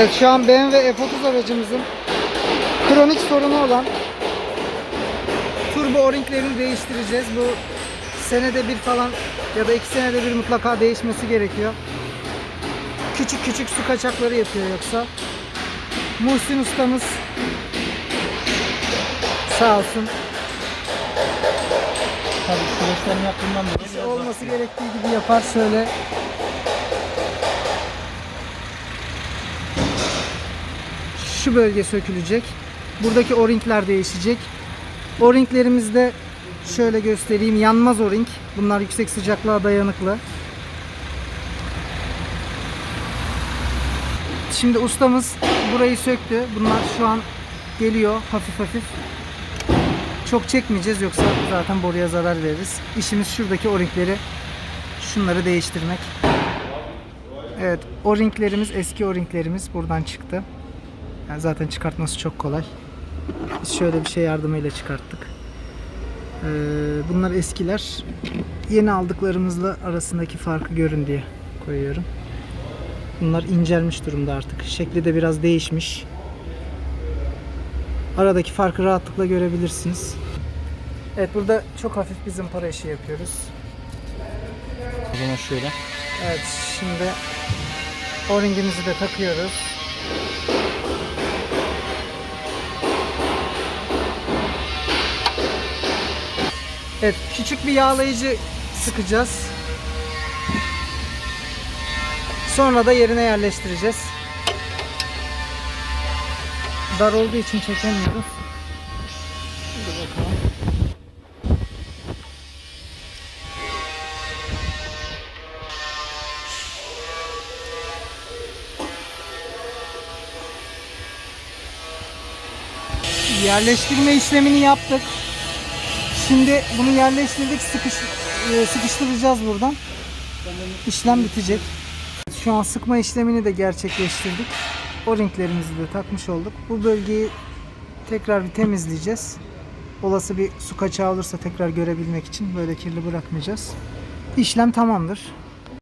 Evet, şu an BMW F30 aracımızın kronik sorunu olan turbo o-ringlerini değiştireceğiz. Bu senede bir falan ya da iki senede bir mutlaka değişmesi gerekiyor. Küçük küçük su kaçakları yapıyor yoksa. Muhsin ustamız sağ olsun Tabii süreçlerini yaptığından dolayı olması gerektiği gibi yapar şöyle. Şu bölge sökülecek. Buradaki o-ringler değişecek. O-ringlerimizde şöyle göstereyim. Yanmaz o-ring. Bunlar yüksek sıcaklığa dayanıklı. Şimdi ustamız burayı söktü. Bunlar şu an geliyor hafif hafif. Çok çekmeyeceğiz yoksa zaten boruya zarar veririz. İşimiz şuradaki o-ringleri şunları değiştirmek. Evet, o-ringlerimiz eski o-ringlerimiz buradan çıktı. Yani zaten çıkartması çok kolay. Biz şöyle bir şey yardımıyla çıkarttık. Ee, bunlar eskiler. Yeni aldıklarımızla arasındaki farkı görün diye koyuyorum. Bunlar incelmiş durumda artık. Şekli de biraz değişmiş. Aradaki farkı rahatlıkla görebilirsiniz. Evet burada çok hafif bir zımpara işi yapıyoruz. O zaman şöyle. Evet şimdi o-ringimizi de takıyoruz. Evet küçük bir yağlayıcı sıkacağız. Sonra da yerine yerleştireceğiz. Dar olduğu için çekemiyoruz. Yerleştirme işlemini yaptık. Şimdi bunu yerleştirdik. Sıkış, e, sıkıştıracağız buradan. İşlem bitecek. Şu an sıkma işlemini de gerçekleştirdik. O ringlerimizi de takmış olduk. Bu bölgeyi tekrar bir temizleyeceğiz. Olası bir su kaçağı olursa tekrar görebilmek için böyle kirli bırakmayacağız. İşlem tamamdır.